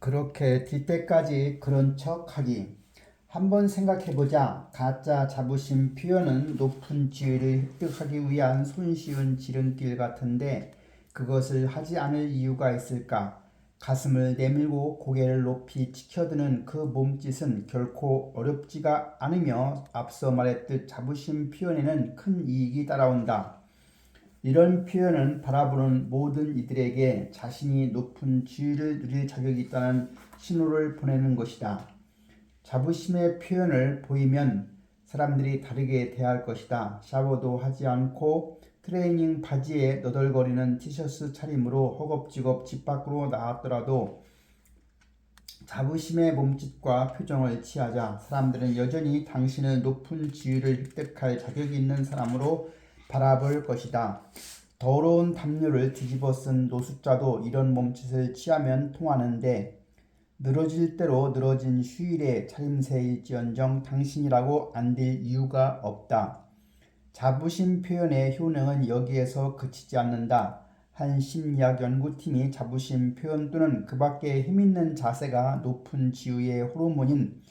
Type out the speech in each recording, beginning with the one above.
그렇게 딜 때까지 그런 척 하기. 한번 생각해보자. 가짜 자부심 표현은 높은 지위를 획득하기 위한 손쉬운 지름길 같은데 그것을 하지 않을 이유가 있을까? 가슴을 내밀고 고개를 높이 치켜드는 그 몸짓은 결코 어렵지가 않으며 앞서 말했듯 자부심 표현에는 큰 이익이 따라온다. 이런 표현은 바라보는 모든 이들에게 자신이 높은 지위를 누릴 자격이 있다는 신호를 보내는 것이다. 자부심의 표현을 보이면 사람들이 다르게 대할 것이다. 샤워도 하지 않고 트레이닝 바지에 너덜거리는 티셔츠 차림으로 허겁지겁 집 밖으로 나왔더라도 자부심의 몸짓과 표정을 취하자 사람들은 여전히 당신을 높은 지위를 획득할 자격이 있는 사람으로 바라볼 것이다. 더러운 담요를 뒤집어 쓴 노숙자도 이런 몸짓을 취하면 통하는데 늘어질 대로 늘어진 휴일의 차림새일지언정 당신이라고 안 될 이유가 없다. 자부심 표현의 효능은 여기에서 그치지 않는다. 한 심리학 연구팀이 자부심 표현 또는 그 밖에 힘있는 자세가 높은 지위의 호르몬인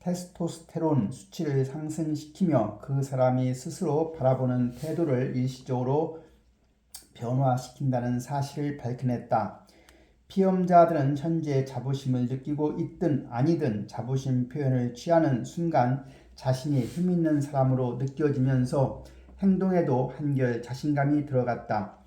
테스토스테론 수치를 상승시키며 그 사람이 스스로 바라보는 태도를 일시적으로 변화시킨다는 사실을 밝혀냈다. 피험자들은 현재 자부심을 느끼고 있든 아니든 자부심 표현을 취하는 순간 자신이 힘있는 사람으로 느껴지면서 행동에도 한결 자신감이 들어갔다.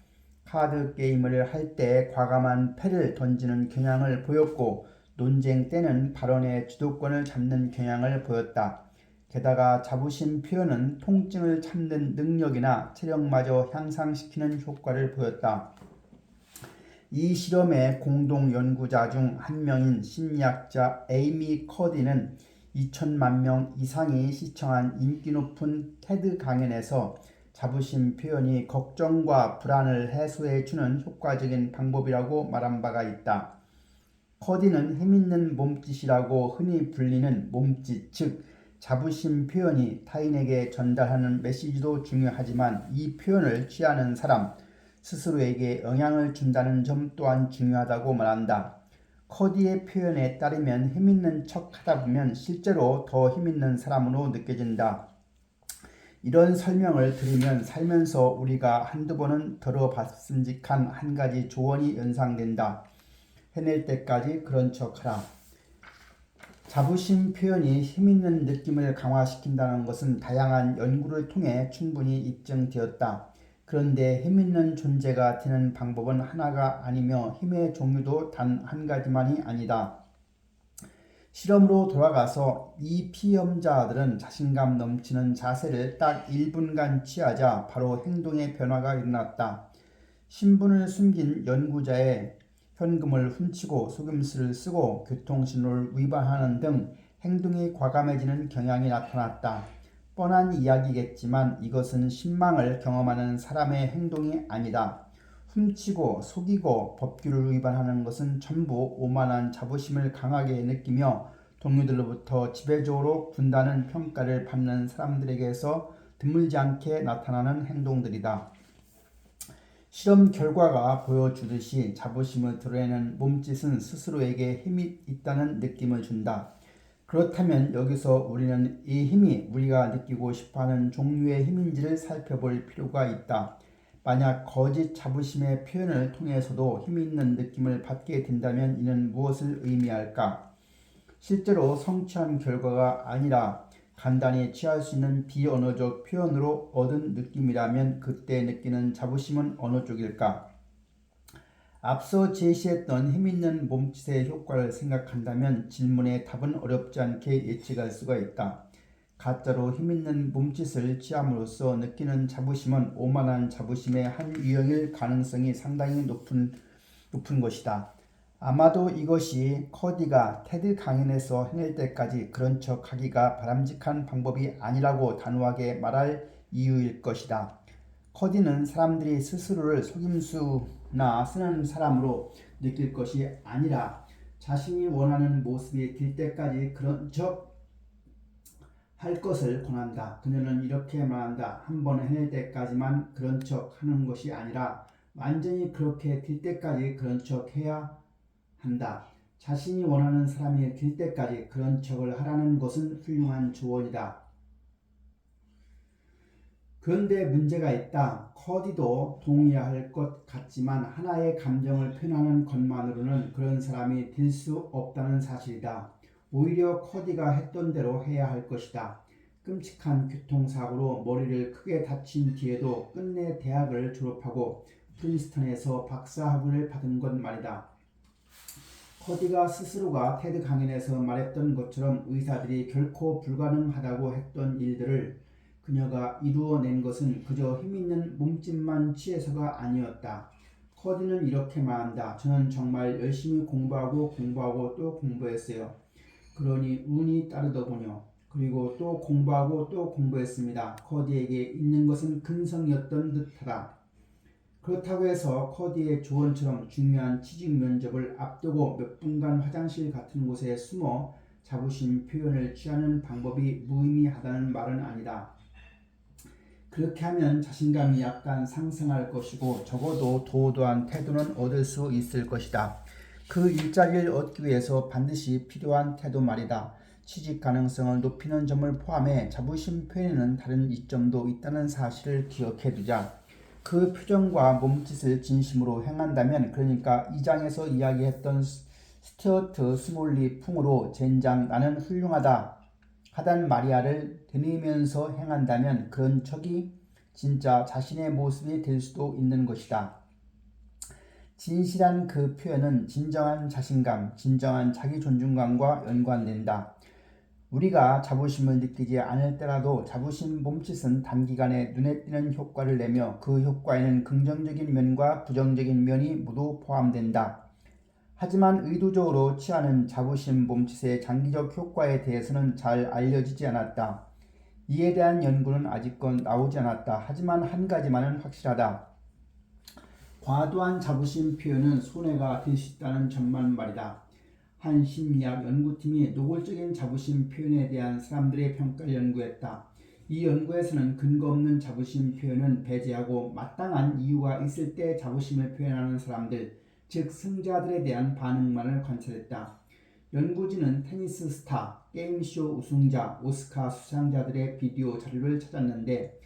카드 게임을 할 때 과감한 패를 던지는 경향을 보였고 논쟁 때는 발언의 주도권을 잡는 경향을 보였다. 게다가 자부심 표현은 통증을 참는 능력이나 체력마저 향상시키는 효과를 보였다. 이 실험의 공동 연구자 중 한 명인 심리학자 에이미 커디는 2천만 명 이상이 시청한 인기 높은 테드 강연에서 자부심 표현이 걱정과 불안을 해소해 주는 효과적인 방법이라고 말한 바가 있다. 커디는 힘있는 몸짓이라고 흔히 불리는 몸짓, 즉 자부심 표현이 타인에게 전달하는 메시지도 중요하지만 이 표현을 취하는 사람 스스로에게 영향을 준다는 점 또한 중요하다고 말한다. 커디의 표현에 따르면 힘있는 척 하다 보면 실제로 더 힘있는 사람으로 느껴진다. 이런 설명을 들으면 살면서 우리가 한두 번은 들어봤음직한 한 가지 조언이 연상된다. 해낼 때까지 그런 척 하라. 자부심 표현이 힘있는 느낌을 강화시킨다는 것은 다양한 연구를 통해 충분히 입증되었다. 그런데 힘있는 존재가 되는 방법은 하나가 아니며 힘의 종류도 단 한 가지만이 아니다. 실험으로 돌아가서 이 피험자들은 자신감 넘치는 자세를 딱 1분간 취하자 바로 행동의 변화가 일어났다. 신분을 숨긴 연구자의 현금을 훔치고 속임수를 쓰고 교통신호를 위반하는 등 행동이 과감해지는 경향이 나타났다. 뻔한 이야기겠지만 이것은 신망을 경험하는 사람의 행동이 아니다. 훔치고 속이고 법규를 위반하는 것은 전부 오만한 자부심을 강하게 느끼며 동료들로부터 지배적으로 군다는 평가를 받는 사람들에게서 드물지 않게 나타나는 행동들이다. 실험 결과가 보여주듯이 자부심을 드러내는 몸짓은 스스로에게 힘이 있다는 느낌을 준다. 그렇다면 여기서 우리는 이 힘이 우리가 느끼고 싶어하는 종류의 힘인지를 살펴볼 필요가 있다. 만약 거짓 자부심의 표현을 통해서도 힘 있는 느낌을 받게 된다면 이는 무엇을 의미할까? 실제로 성취한 결과가 아니라 간단히 취할 수 있는 비언어적 표현으로 얻은 느낌이라면 그때 느끼는 자부심은 어느 쪽일까? 앞서 제시했던 힘있는 몸짓의 효과를 생각한다면 질문의 답은 어렵지 않게 예측할 수가 있다. 가짜로 힘있는 몸짓을 취함으로써 느끼는 자부심은 오만한 자부심의 한 유형일 가능성이 상당히 높은, 높은 것이다. 아마도 이것이 커디가 테드 강연에서 해낼 때까지 그런 척 하기가 바람직한 방법이 아니라고 단호하게 말할 이유일 것이다. 커디는 사람들이 스스로를 속임수나 쓰는 사람으로 느낄 것이 아니라 자신이 원하는 모습이 될 때까지 그런 척 할 것을 권한다. 그녀는 이렇게 말한다. 한 번 해낼 때까지만 그런 척 하는 것이 아니라 완전히 그렇게 될 때까지 그런 척 해야 한다. 자신이 원하는 사람이 될 때까지 그런 척을 하라는 것은 훌륭한 조언이다. 그런데 문제가 있다. 커디도 동의할 것 같지만 하나의 감정을 표현하는 것만으로는 그런 사람이 될 수 없다는 사실이다. 오히려 커디가 했던 대로 해야 할 것이다. 끔찍한 교통사고로 머리를 크게 다친 뒤에도 끝내 대학을 졸업하고 프린스턴에서 박사학위를 받은 것 말이다. 커디가 스스로가 테드 강연에서 말했던 것처럼 의사들이 결코 불가능하다고 했던 일들을 그녀가 이루어낸 것은 그저 힘있는 몸짓만 취해서가 아니었다. 커디는 이렇게 말한다. 저는 정말 열심히 공부하고 공부하고 또 공부했어요. 그러니 운이 따르더군요. 그리고 또 공부하고 또 공부했습니다. 커디에게 있는 것은 근성이었던 듯하다. 그렇다고 해서 커디의 조언처럼 중요한 취직 면접을 앞두고 몇 분간 화장실 같은 곳에 숨어 자부심 표현을 취하는 방법이 무의미하다는 말은 아니다. 그렇게 하면 자신감이 약간 상승할 것이고 적어도 도도한 태도는 얻을 수 있을 것이다. 그 일자리를 얻기 위해서 반드시 필요한 태도 말이다. 취직 가능성을 높이는 점을 포함해 자부심 표현에는 다른 이점도 있다는 사실을 기억해 두자. 그 표정과 몸짓을 진심으로 행한다면 그러니까 이 장에서 이야기했던 스튜어트 스몰리 풍으로 젠장 나는 훌륭하다 하단 마리아를 되뇌면서 행한다면 그런 척이 진짜 자신의 모습이 될 수도 있는 것이다. 진실한 그 표현은 진정한 자신감, 진정한 자기 존중감과 연관된다. 우리가 자부심을 느끼지 않을 때라도 자부심 몸짓은 단기간에 눈에 띄는 효과를 내며 그 효과에는 긍정적인 면과 부정적인 면이 모두 포함된다. 하지만 의도적으로 취하는 자부심 몸짓의 장기적 효과에 대해서는 잘 알려지지 않았다. 이에 대한 연구는 아직껏 나오지 않았다. 하지만 한 가지만은 확실하다. 과도한 자부심 표현은 손해가 될 수 있다는 점만 말이다. 한 심리학 연구팀이 노골적인 자부심 표현에 대한 사람들의 평가를 연구했다. 이 연구에서는 근거 없는 자부심 표현은 배제하고 마땅한 이유가 있을 때 자부심을 표현하는 사람들, 즉 승자들에 대한 반응만을 관찰했다. 연구진은 테니스 스타, 게임쇼 우승자, 오스카 수상자들의 비디오 자료를 찾았는데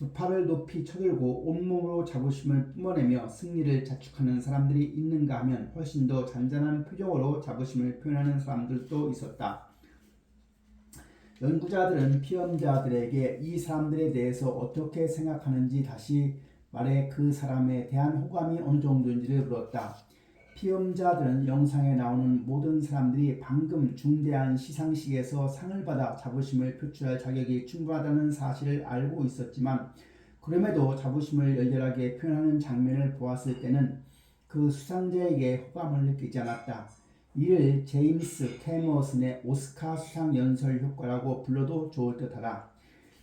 두 팔을 높이 쳐들고 온몸으로 자부심을 뿜어내며 승리를 자축하는 사람들이 있는가 하면 훨씬 더 잔잔한 표정으로 자부심을 표현하는 사람들도 있었다. 연구자들은 피험자들에게 이 사람들에 대해서 어떻게 생각하는지 다시 말해 그 사람에 대한 호감이 어느 정도인지를 물었다. 피험자들은 영상에 나오는 모든 사람들이 방금 중대한 시상식에서 상을 받아 자부심을 표출할 자격이 충분하다는 사실을 알고 있었지만 그럼에도 자부심을 열렬하게 표현하는 장면을 보았을 때는 그 수상자에게 호감을 느끼지 않았다. 이를 제임스 캐머슨의 오스카 수상 연설 효과라고 불러도 좋을 듯하다.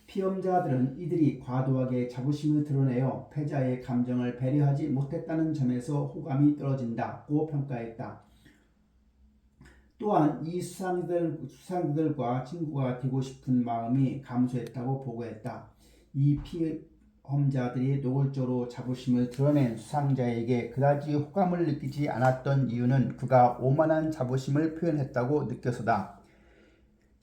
피험자들은 이들이 과도하게 자부심을 드러내어 패자의 감정을 배려하지 못했다는 점에서 호감이 떨어진다고 평가했다. 또한 이 수상들, 수상들과 친구가 되고 싶은 마음이 감소했다고 보고했다. 이 피험자들이 노골적으로 자부심을 드러낸 수상자에게 그다지 호감을 느끼지 않았던 이유는 그가 오만한 자부심을 표현했다고 느껴서다.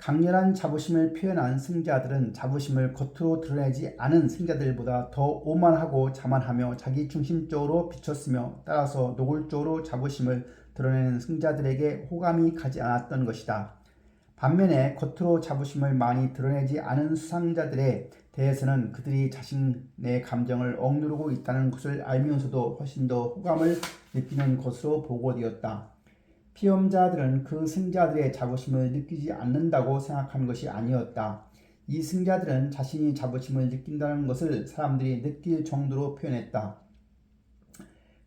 강렬한 자부심을 표현한 승자들은 자부심을 겉으로 드러내지 않은 승자들보다 더 오만하고 자만하며 자기 중심적으로 비쳤으며 따라서 노골적으로 자부심을 드러내는 승자들에게 호감이 가지 않았던 것이다. 반면에 겉으로 자부심을 많이 드러내지 않은 수상자들에 대해서는 그들이 자신의 감정을 억누르고 있다는 것을 알면서도 훨씬 더 호감을 느끼는 것으로 보고되었다. 피험자들은 그 승자들의 자부심을 느끼지 않는다고 생각하는 것이 아니었다. 이 승자들은 자신이 자부심을 느낀다는 것을 사람들이 느낄 정도로 표현했다.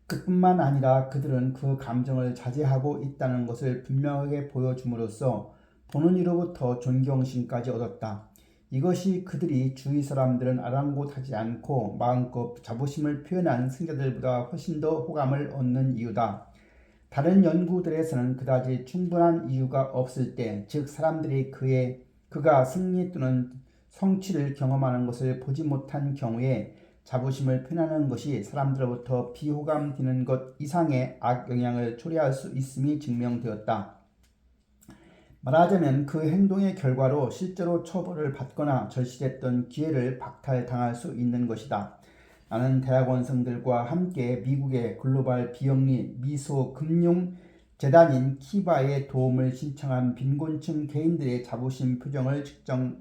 그뿐만 아니라 그들은 그 감정을 자제하고 있다는 것을 분명하게 보여줌으로써 보는 이로부터 존경심까지 얻었다. 이것이 그들이 주위 사람들은 아랑곳하지 않고 마음껏 자부심을 표현한 승자들보다 훨씬 더 호감을 얻는 이유다. 다른 연구들에서는 그다지 충분한 이유가 없을 때, 즉 사람들이 그의 그가 승리 또는 성취를 경험하는 것을 보지 못한 경우에 자부심을 표현하는 것이 사람들로부터 비호감되는 것 이상의 악영향을 초래할 수 있음이 증명되었다. 말하자면 그 행동의 결과로 실제로 처벌을 받거나 절실했던 기회를 박탈당할 수 있는 것이다. 나는 대학원생들과 함께 미국의 글로벌 비영리 미소 금융 재단인 키바의 도움을 신청한 빈곤층 개인들의 자부심 표정을 측정했다.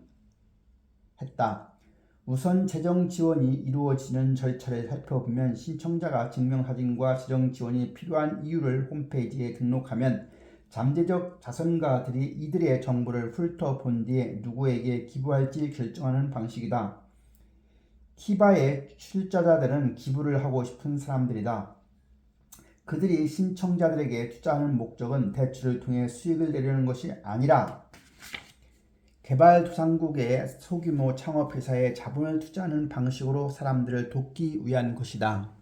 우선 재정 지원이 이루어지는 절차를 살펴보면 신청자가 증명사진과 재정 지원이 필요한 이유를 홈페이지에 등록하면 잠재적 자선가들이 이들의 정보를 훑어본 뒤에 누구에게 기부할지 결정하는 방식이다. 키바의 출자자들은 기부를 하고 싶은 사람들이다. 그들이 신청자들에게 투자하는 목적은 대출을 통해 수익을 내려는 것이 아니라 개발도상국의 소규모 창업회사에 자본을 투자하는 방식으로 사람들을 돕기 위한 것이다.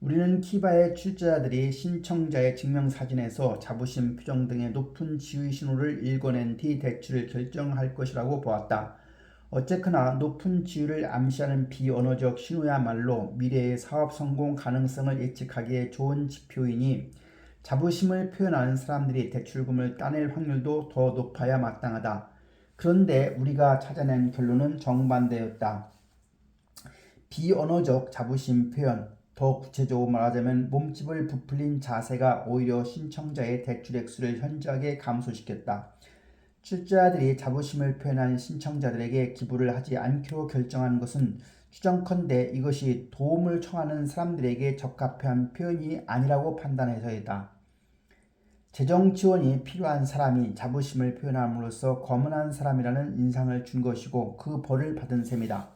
우리는 키바의 출자자들이 신청자의 증명사진에서 자부심 표정 등의 높은 지위 신호를 읽어낸 뒤 대출을 결정할 것이라고 보았다. 어쨌거나 높은 지위를 암시하는 비언어적 신호야말로 미래의 사업 성공 가능성을 예측하기에 좋은 지표이니 자부심을 표현하는 사람들이 대출금을 따낼 확률도 더 높아야 마땅하다. 그런데 우리가 찾아낸 결론은 정반대였다. 비언어적 자부심 표현, 더 구체적으로 말하자면 몸집을 부풀린 자세가 오히려 신청자의 대출 액수를 현저하게 감소시켰다. 출자들이 자부심을 표현한 신청자들에게 기부를 하지 않기로 결정한 것은 추정컨대 이것이 도움을 청하는 사람들에게 적합한 표현이 아니라고 판단해서이다. 재정 지원이 필요한 사람이 자부심을 표현함으로써 거만한 사람이라는 인상을 준 것이고 그 벌을 받은 셈이다.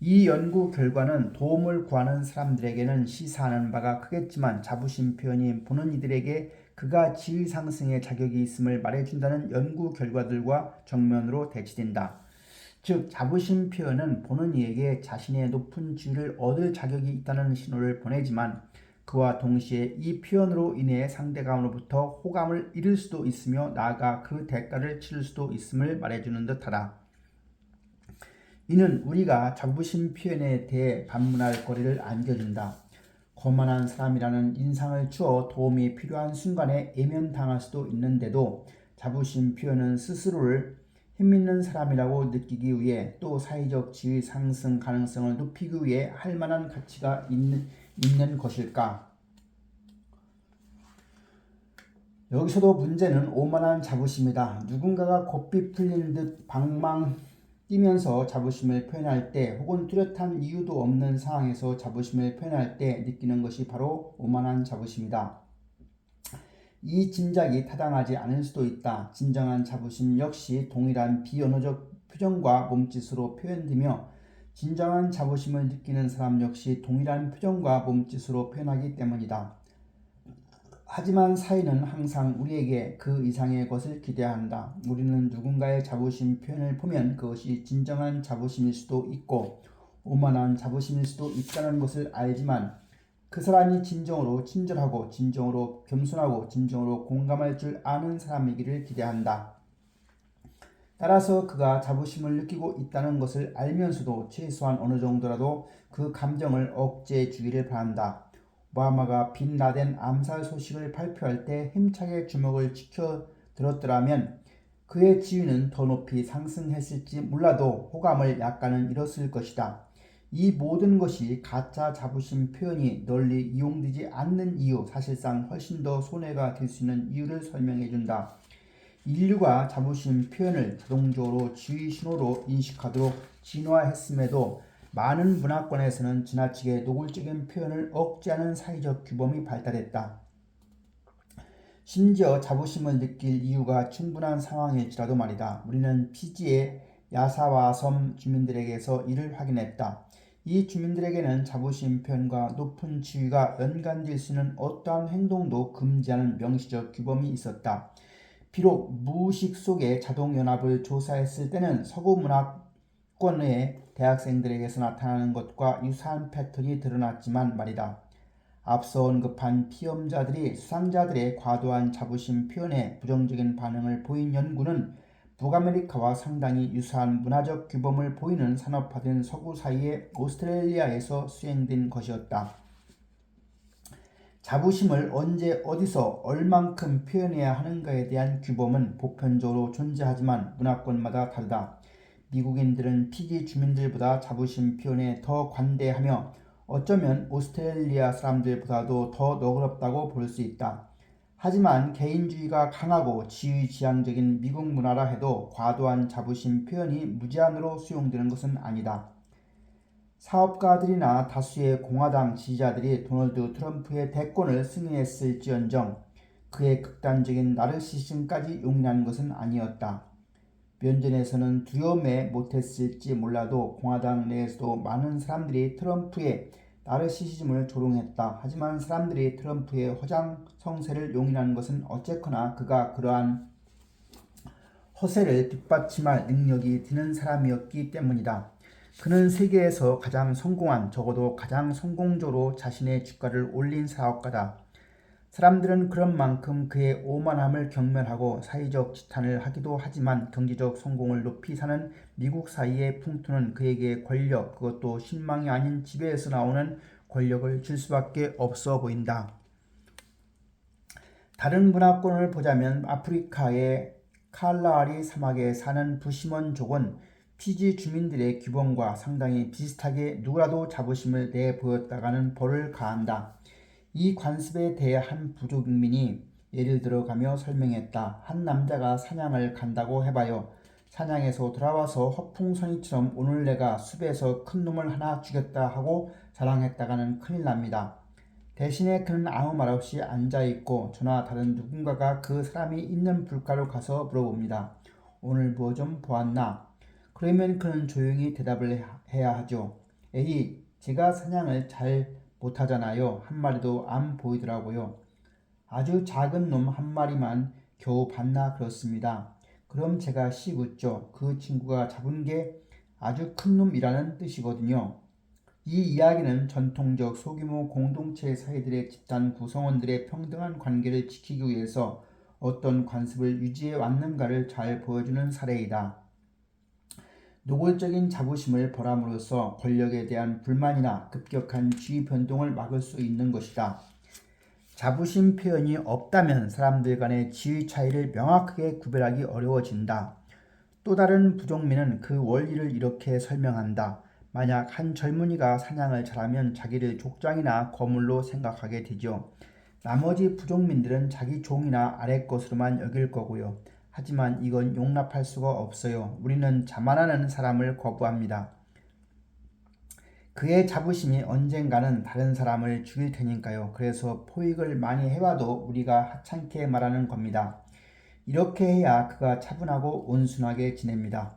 이 연구 결과는 도움을 구하는 사람들에게는 시사하는 바가 크겠지만 자부심 표현이 보는 이들에게 그가 지위 상승의 자격이 있음을 말해준다는 연구 결과들과 정면으로 대치된다. 즉 자부심 표현은 보는 이에게 자신의 높은 지위를 얻을 자격이 있다는 신호를 보내지만 그와 동시에 이 표현으로 인해 상대감으로부터 호감을 잃을 수도 있으며 나아가 그 대가를 치를 수도 있음을 말해주는 듯하다. 이는 우리가 자부심 표현에 대해 반문할 거리를 안겨준다. 거만한 사람이라는 인상을 주어 도움이 필요한 순간에 애면당할 수도 있는데도 자부심 표현은 스스로를 힘있는 사람이라고 느끼기 위해 또 사회적 지위 상승 가능성을 높이기 위해 할 만한 가치가 있는, 있는 것일까? 여기서도 문제는 오만한 자부심이다. 누군가가 고삐 풀리는 듯 방망 뛰면서 자부심을 표현할 때 혹은 뚜렷한 이유도 없는 상황에서 자부심을 표현할 때 느끼는 것이 바로 오만한 자부심이다. 이 짐작이 타당하지 않을 수도 있다. 진정한 자부심 역시 동일한 비언어적 표정과 몸짓으로 표현되며 진정한 자부심을 느끼는 사람 역시 동일한 표정과 몸짓으로 표현하기 때문이다. 하지만 사회는 항상 우리에게 그 이상의 것을 기대한다. 우리는 누군가의 자부심 표현을 보면 그것이 진정한 자부심일 수도 있고 오만한 자부심일 수도 있다는 것을 알지만 그 사람이 진정으로 친절하고 진정으로 겸손하고 진정으로 공감할 줄 아는 사람이기를 기대한다. 따라서 그가 자부심을 느끼고 있다는 것을 알면서도 최소한 어느 정도라도 그 감정을 억제해 주기를 바란다. 오바마가 빈 라덴 암살 소식을 발표할 때 힘차게 주먹을 지켜 들었더라면 그의 지위는 더 높이 상승했을지 몰라도 호감을 약간은 잃었을 것이다. 이 모든 것이 가짜 자부심 표현이 널리 이용되지 않는 이유, 사실상 훨씬 더 손해가 될 수 있는 이유를 설명해 준다. 인류가 자부심 표현을 자동적으로 지위 신호로 인식하도록 진화했음에도 많은 문화권에서는 지나치게 노골적인 표현을 억제하는 사회적 규범이 발달했다. 심지어 자부심을 느낄 이유가 충분한 상황일지라도 말이다. 우리는 피지의 야사와 섬 주민들에게서 이를 확인했다. 이 주민들에게는 자부심 표현과 높은 지위가 연관될 수 있는 어떠한 행동도 금지하는 명시적 규범이 있었다. 비록 무의식 속에 자동연합을 조사했을 때는 서구 문화권 의 대학생들에게서 나타나는 것과 유사한 패턴이 드러났지만 말이다. 앞서 언급한 피험자들이 수상자들의 과도한 자부심 표현에 부정적인 반응을 보인 연구는 북아메리카와 상당히 유사한 문화적 규범을 보이는 산업화된 서구 사이의 오스트레일리아에서 수행된 것이었다. 자부심을 언제 어디서 얼만큼 표현해야 하는가에 대한 규범은 보편적으로 존재하지만 문화권마다 다르다. 미국인들은 피지 주민들보다 자부심 표현에 더 관대하며 어쩌면 오스트레일리아 사람들보다도 더 너그럽다고 볼 수 있다. 하지만 개인주의가 강하고 지휘지향적인 미국 문화라 해도 과도한 자부심 표현이 무제한으로 수용되는 것은 아니다. 사업가들이나 다수의 공화당 지지자들이 도널드 트럼프의 대권을 승인했을지언정 그의 극단적인 나르시즘까지 용인한 것은 아니었다. 면전에서는 두려움에 못했을지 몰라도 공화당 내에서도 많은 사람들이 트럼프의 나르시시즘을 조롱했다. 하지만 사람들이 트럼프의 허장 성세를 용인한 것은 어쨌거나 그가 그러한 허세를 뒷받침할 능력이 드는 사람이었기 때문이다. 그는 세계에서 가장 성공한 적어도 가장 성공적으로 자신의 주가를 올린 사업가다. 사람들은 그런 만큼 그의 오만함을 경멸하고 사회적 지탄을 하기도 하지만 경제적 성공을 높이 사는 미국 사이의 풍토는 그에게 권력, 그것도 신망이 아닌 지배에서 나오는 권력을 줄 수밖에 없어 보인다. 다른 문화권을 보자면 아프리카의 칼라리 사막에 사는 부시먼족은 피지 주민들의 규범과 상당히 비슷하게 누구라도 자부심을 내보였다가는 벌을 가한다. 이 관습에 대해 한 부족민이 예를 들어가며 설명했다. 한 남자가 사냥을 간다고 해봐요. 사냥에서 돌아와서 허풍선이처럼 오늘 내가 숲에서 큰 놈을 하나 죽였다 하고 자랑했다가는 큰일 납니다. 대신에 그는 아무 말 없이 앉아있고 저나 다른 누군가가 그 사람이 있는 불가로 가서 물어봅니다. 오늘 뭐 좀 보았나? 그러면 그는 조용히 대답을 해야 하죠. 에이, 제가 사냥을 잘 못하잖아요. 한 마리도 안 보이더라고요. 아주 작은 놈 한 마리만 겨우 봤나 그렇습니다. 그럼 제가 씩 웃죠. 그 친구가 잡은 게 아주 큰 놈이라는 뜻이거든요. 이 이야기는 전통적 소규모 공동체 사회들의 집단 구성원들의 평등한 관계를 지키기 위해서 어떤 관습을 유지해 왔는가를 잘 보여주는 사례이다. 노골적인 자부심을 벌함으로써 권력에 대한 불만이나 급격한 지위 변동을 막을 수 있는 것이다. 자부심 표현이 없다면 사람들 간의 지위 차이를 명확하게 구별하기 어려워진다. 또 다른 부족민은 그 원리를 이렇게 설명한다. 만약 한 젊은이가 사냥을 잘하면 자기를 족장이나 거물로 생각하게 되죠. 나머지 부족민들은 자기 종이나 아래 것으로만 여길 거고요. 하지만 이건 용납할 수가 없어요. 우리는 자만하는 사람을 거부합니다. 그의 자부심이 언젠가는 다른 사람을 죽일 테니까요. 그래서 포획을 많이 해와도 우리가 하찮게 말하는 겁니다. 이렇게 해야 그가 차분하고 온순하게 지냅니다.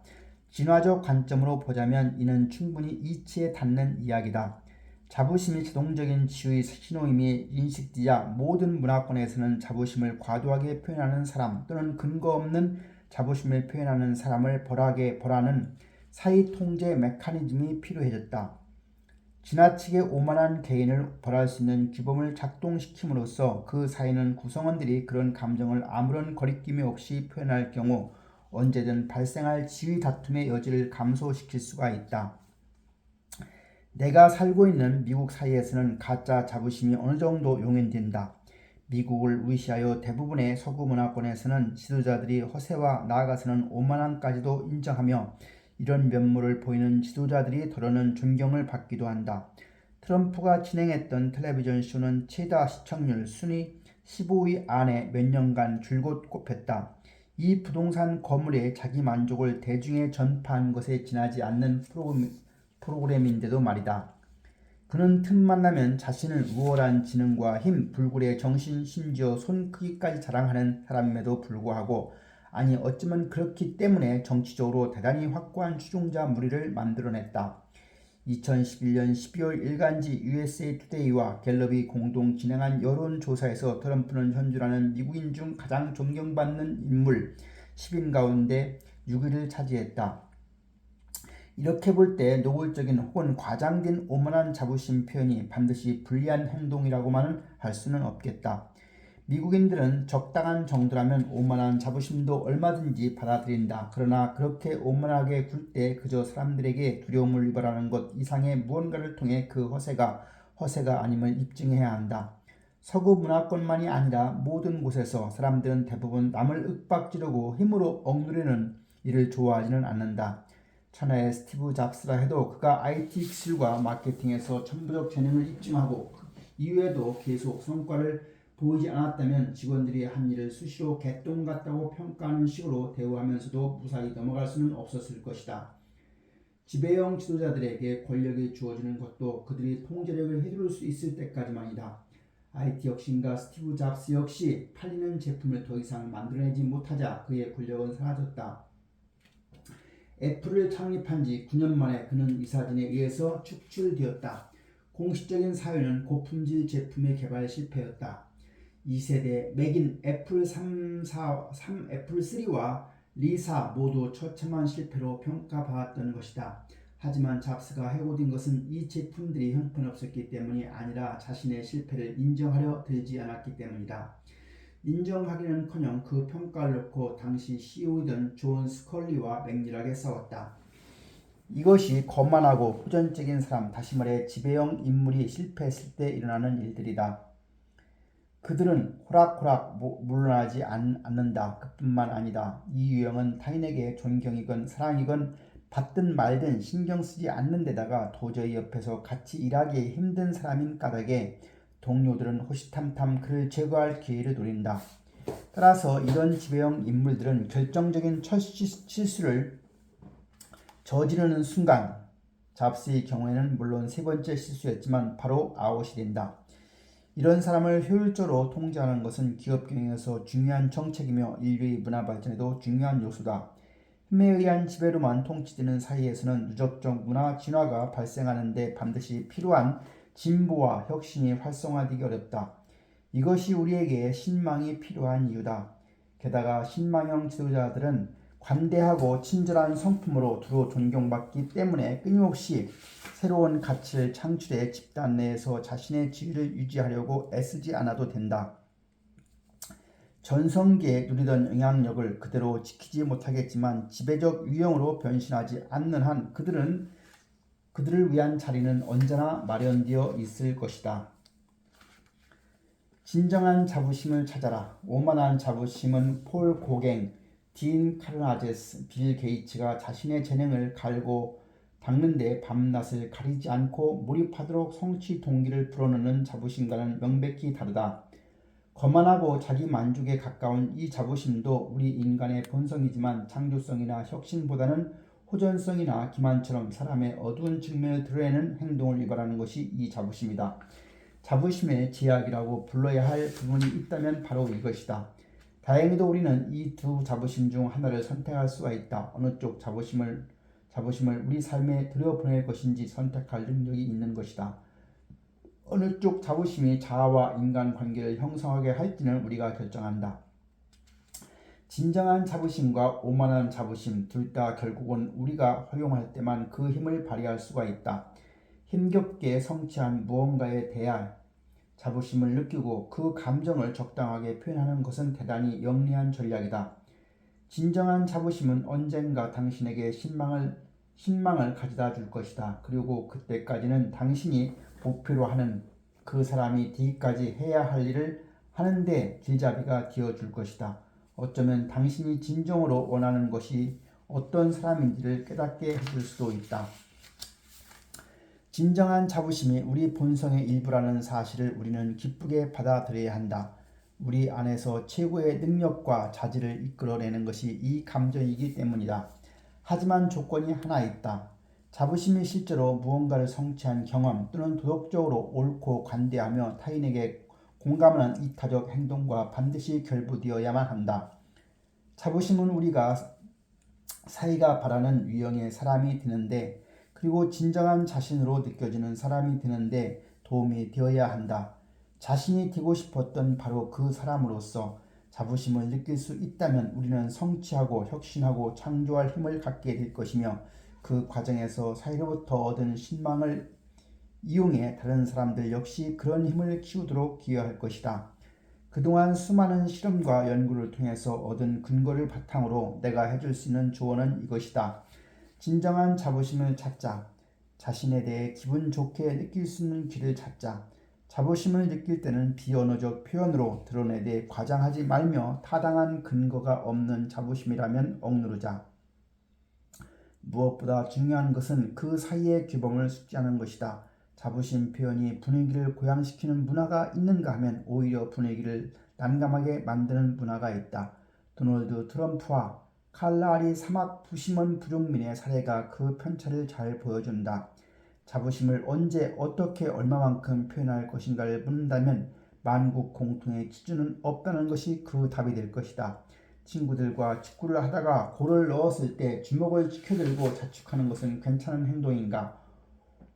진화적 관점으로 보자면 이는 충분히 이치에 닿는 이야기다. 자부심이 자동적인 지의 신호임이 인식되자 모든 문화권에서는 자부심을 과도하게 표현하는 사람 또는 근거 없는 자부심을 표현하는 사람을 벌하게 벌하는 사회 통제 메커니즘이 필요해졌다. 지나치게 오만한 개인을 벌할 수 있는 규범을 작동시킴으로써 그 사회는 구성원들이 그런 감정을 아무런 거리낌이 없이 표현할 경우 언제든 발생할 지위 다툼의 여지를 감소시킬 수가 있다. 내가 살고 있는 미국 사회에서는 가짜 자부심이 어느 정도 용인된다. 미국을 위시하여 대부분의 서구 문화권에서는 지도자들이 허세와 나아가서는 오만함까지도 인정하며 이런 면모를 보이는 지도자들이 더러는 존경을 받기도 한다. 트럼프가 진행했던 텔레비전 쇼는 최다 시청률 순위 15위 안에 몇 년간 줄곧 꼽혔다. 이 부동산 거물의 자기 만족을 대중에 전파한 것에 지나지 않는 프로그램, 프로그램인데도 말이다. 그는 틈만 나면 자신을 우월한 지능과 힘, 불굴의 정신, 심지어 손 크기까지 자랑하는 사람임에도 불구하고 아니 어쩌면 그렇기 때문에 정치적으로 대단히 확고한 추종자 무리를 만들어냈다. 2011년 12월 일간지 USA 투데이와 갤럽이 공동 진행한 여론조사에서 트럼프는 현존하는 미국인 중 가장 존경받는 인물 10인 가운데 6위를 차지했다. 이렇게 볼 때 노골적인 혹은 과장된 오만한 자부심 표현이 반드시 불리한 행동이라고만은 할 수는 없겠다. 미국인들은 적당한 정도라면 오만한 자부심도 얼마든지 받아들인다. 그러나 그렇게 오만하게 굴 때 그저 사람들에게 두려움을 유발하는 것 이상의 무언가를 통해 그 허세가 허세가 아님을 입증해야 한다. 서구 문화권만이 아니라 모든 곳에서 사람들은 대부분 남을 윽박지르고 힘으로 억누르는 일을 좋아하지는 않는다. 천하의 스티브 잡스라 해도 그가 IT 기술과 마케팅에서 천부적 재능을 입증하고 이후에도 계속 성과를 보이지 않았다면 직원들이 한 일을 수시로 개똥 같다고 평가하는 식으로 대우하면서도 무사히 넘어갈 수는 없었을 것이다. 지배형 지도자들에게 권력이 주어지는 것도 그들이 통제력을 휘두를 수 있을 때까지만이다. IT 혁신가 스티브 잡스 역시 팔리는 제품을 더 이상 만들어내지 못하자 그의 권력은 사라졌다. 애플을 창립한 지 9년 만에 그는 이사진에 의해서 축출되었다. 공식적인 사유는 고품질 제품의 개발 실패였다. 2세대 맥인 애플 3, 4, 3 애플 3와 리사 모두 처참한 실패로 평가받았던 것이다. 하지만 잡스가 해고된 것은 이 제품들이 형편없었기 때문이 아니라 자신의 실패를 인정하려 들지 않았기 때문이다. 인정하기는커녕 그 평가를 놓고 당시 CEO이던 존 스컬리와 맹렬하게 싸웠다. 이것이 거만하고 호전적인 사람, 다시 말해 지배형 인물이 실패했을 때 일어나는 일들이다. 그들은 호락호락 물러나지 않는다. 그뿐만 아니다. 이 유형은 타인에게 존경이건 사랑이건 받든 말든 신경 쓰지 않는 데다가 도저히 옆에서 같이 일하기 힘든 사람인 까닭에 동료들은 호시탐탐 그를 제거할 기회를 노린다. 따라서 이런 지배형 인물들은 결정적인 첫 실수를 저지르는 순간 잡스의 경우에는 물론 세 번째 실수였지만 바로 아웃이 된다. 이런 사람을 효율적으로 통제하는 것은 기업 경영에서 중요한 정책이며 인류의 문화 발전에도 중요한 요소다. 힘에 의한 지배로만 통치되는 사이에서는 누적적 문화 진화가 발생하는데 반드시 필요한 진보와 혁신이 활성화되기 어렵다. 이것이 우리에게 신망이 필요한 이유다. 게다가 신망형 지도자들은 관대하고 친절한 성품으로 두루 존경받기 때문에 끊임없이 새로운 가치를 창출해 집단 내에서 자신의 지위를 유지하려고 애쓰지 않아도 된다. 전성기에 누리던 영향력을 그대로 지키지 못하겠지만 지배적 유형으로 변신하지 않는 한 그들은 그들을 위한 자리는 언제나 마련되어 있을 것이다. 진정한 자부심을 찾아라. 오만한 자부심은 폴 고갱, 딘 카르나제스, 빌 게이츠가 자신의 재능을 갈고 닦는데 밤낮을 가리지 않고 몰입하도록 성취 동기를 불어넣는 자부심과는 명백히 다르다. 거만하고 자기 만족에 가까운 이 자부심도 우리 인간의 본성이지만 창조성이나 혁신보다는 호전성이나 기만처럼 사람의 어두운 측면을 드러내는 행동을 유발하는 것이 이 자부심이다. 자부심의 제약이라고 불러야 할 부분이 있다면 바로 이것이다. 다행히도 우리는 이 두 자부심 중 하나를 선택할 수가 있다. 어느 쪽 자부심을 자부심을 우리 삶에 들여보낼 것인지 선택할 능력이 있는 것이다. 어느 쪽 자부심이 자아와 인간 관계를 형성하게 할지는 우리가 결정한다. 진정한 자부심과 오만한 자부심 둘 다 결국은 우리가 허용할 때만 그 힘을 발휘할 수가 있다. 힘겹게 성취한 무언가에 대한 자부심을 느끼고 그 감정을 적당하게 표현하는 것은 대단히 영리한 전략이다. 진정한 자부심은 언젠가 당신에게 신망을 신망을 가져다 줄 것이다. 그리고 그때까지는 당신이 목표로 하는 그 사람이 뒤까지 해야 할 일을 하는데 길잡이가 되어 줄 것이다. 어쩌면 당신이 진정으로 원하는 것이 어떤 사람인지를 깨닫게 해줄 수도 있다. 진정한 자부심이 우리 본성의 일부라는 사실을 우리는 기쁘게 받아들여야 한다. 우리 안에서 최고의 능력과 자질을 이끌어내는 것이 이 감정이기 때문이다. 하지만 조건이 하나 있다. 자부심이 실제로 무언가를 성취한 경험 또는 도덕적으로 옳고 관대하며 타인에게 공감하는 이타적 행동과 반드시 결부되어야만 한다. 자부심은 우리가 사이가 바라는 유형의 사람이 되는데 그리고 진정한 자신으로 느껴지는 사람이 되는데 도움이 되어야 한다. 자신이 되고 싶었던 바로 그 사람으로서 자부심을 느낄 수 있다면 우리는 성취하고 혁신하고 창조할 힘을 갖게 될 것이며 그 과정에서 사이로부터 얻은 신망을 이용해 다른 사람들 역시 그런 힘을 키우도록 기여할 것이다. 그동안 수많은 실험과 연구를 통해서 얻은 근거를 바탕으로 내가 해줄 수 있는 조언은 이것이다. 진정한 자부심을 찾자. 자신에 대해 기분 좋게 느낄 수 있는 길을 찾자. 자부심을 느낄 때는 비언어적 표현으로 드러내되 과장하지 말며 타당한 근거가 없는 자부심이라면 억누르자. 무엇보다 중요한 것은 그 사이의 규범을 숙지하는 것이다. 자부심 표현이 분위기를 고양시키는 문화가 있는가 하면 오히려 분위기를 난감하게 만드는 문화가 있다. 도널드 트럼프와 칼라리 사막 부심원 부족민의 사례가 그 편차를 잘 보여준다. 자부심을 언제 어떻게 얼마만큼 표현할 것인가를 묻는다면 만국 공통의 기준은 없다는 것이 그 답이 될 것이다. 친구들과 축구를 하다가 골을 넣었을 때 주먹을 지켜들고 자축하는 것은 괜찮은 행동인가?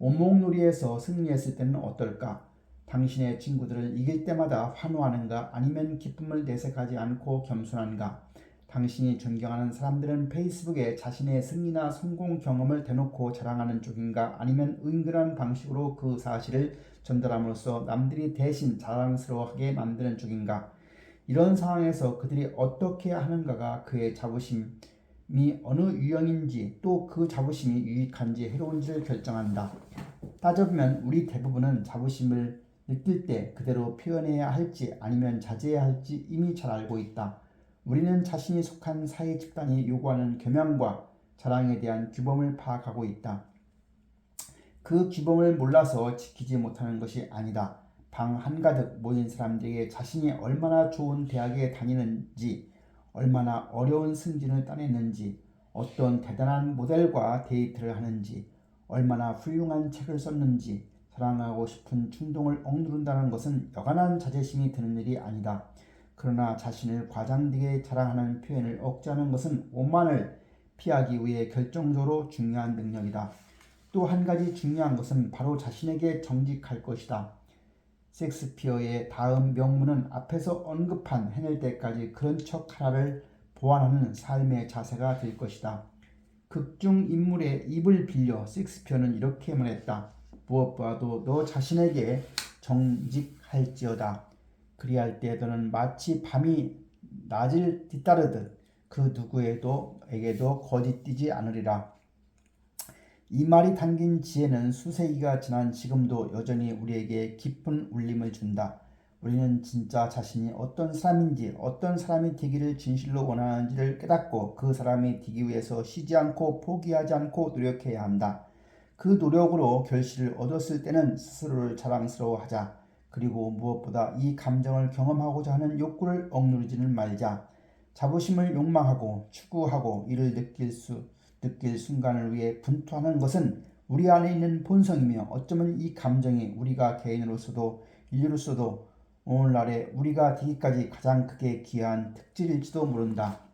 온목놀이에서 승리했을 때는 어떨까? 당신의 친구들을 이길 때마다 환호하는가? 아니면 기쁨을 내색하지 않고 겸손한가? 당신이 존경하는 사람들은 페이스북에 자신의 승리나 성공 경험을 대놓고 자랑하는 쪽인가? 아니면 은근한 방식으로 그 사실을 전달함으로써 남들이 대신 자랑스러워하게 만드는 쪽인가? 이런 상황에서 그들이 어떻게 하는가가 그의 자부심 이 어느 유형인지 또 그 자부심이 유익한지 해로운지를 결정한다. 따져보면 우리 대부분은 자부심을 느낄 때 그대로 표현해야 할지 아니면 자제해야 할지 이미 잘 알고 있다. 우리는 자신이 속한 사회 집단이 요구하는 겸양과 자랑에 대한 규범을 파악하고 있다. 그 규범을 몰라서 지키지 못하는 것이 아니다. 방 한가득 모인 사람들에게 자신이 얼마나 좋은 대학에 다니는지, 얼마나 어려운 승진을 따냈는지, 어떤 대단한 모델과 데이트를 하는지, 얼마나 훌륭한 책을 썼는지, 사랑하고 싶은 충동을 억누른다는 것은 여간한 자제심이 드는 일이 아니다. 그러나 자신을 과장되게 자랑하는 표현을 억제하는 것은 오만을 피하기 위해 결정적으로 중요한 능력이다. 또 한 가지 중요한 것은 바로 자신에게 정직할 것이다. 섹스피어의 다음 명문은 앞에서 언급한 해낼 때까지 그런 척하라를 보완하는 삶의 자세가 될 것이다. 극중 인물의 입을 빌려 섹스피어는 이렇게 말했다. 무엇보다도 너 자신에게 정직할지어다. 그리할 때 너는 마치 밤이 낮을 뒤따르듯 그 누구에도에게도 거짓되지 않으리라. 이 말이 담긴 지혜는 수세기가 지난 지금도 여전히 우리에게 깊은 울림을 준다. 우리는 진짜 자신이 어떤 사람인지 어떤 사람이 되기를 진실로 원하는지를 깨닫고 그 사람이 되기 위해서 쉬지 않고 포기하지 않고 노력해야 한다. 그 노력으로 결실을 얻었을 때는 스스로를 자랑스러워하자. 그리고 무엇보다 이 감정을 경험하고자 하는 욕구를 억누르지는 말자. 자부심을 욕망하고 추구하고 이를 느낄 수 느낄 순간을 위해 분투하는 것은 우리 안에 있는 본성이며 어쩌면 이 감정이 우리가 개인으로서도 인류로서도 오늘날에 우리가 되기까지 가장 크게 기여한 특질일지도 모른다.